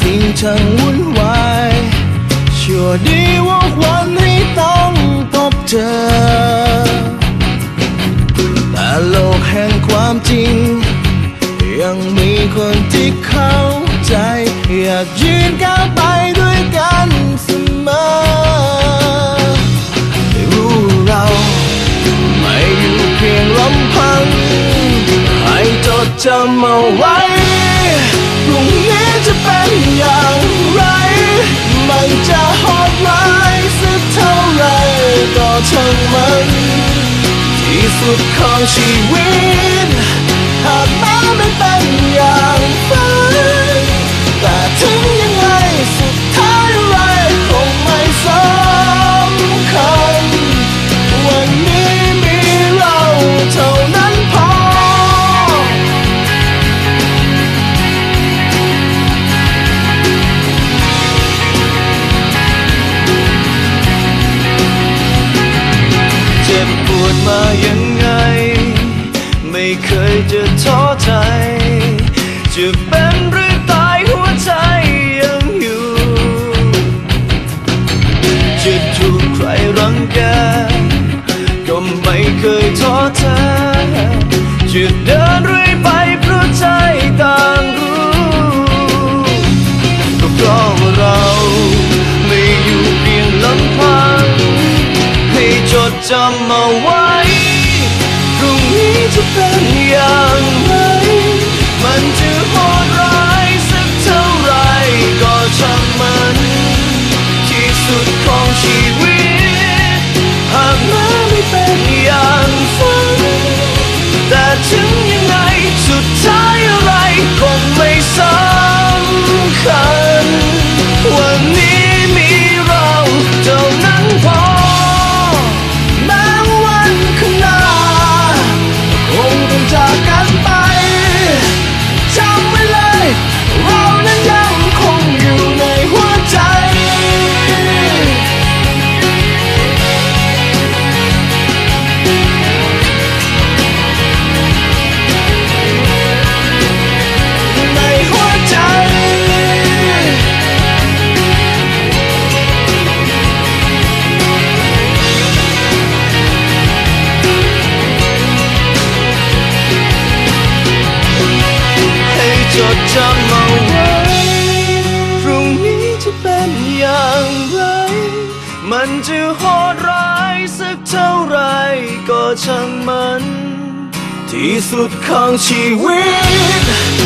สิ่งช่างวุ่นวายชั่วดีว่าวันให้ต้องพบเจอ แต่โลกแห่งความจริง ยังมีคนที่เข้าใจ อยากยืนก้าวไปด้วยกันเสมอ จะเป็นอย่างไร มันจะโหดร้ายสักเท่าไรก็ช่างมัน ที่สุดของชีวิต หากแม้ไม่เป็นอย่างฝั จะเป็นหรือตายหัวใจยังอยู่ จะถูกใครรังแกก็ไม่เคยท้อแท้จะเดินเรื่อยไปเพราะใจต่างรู้ก็เพราะว่าเราไม่อยู่เพียงลำพัง ให้จดจำเอาไว้ พรุ่งนี้จะเป็นอย่าง ชีวิต หากแม้ไม่เป็นอย่างฝันแต่ถึง มันจะโหดร้ายสักเท่าไรก็ช่างมัน ที่สุดของชีวิต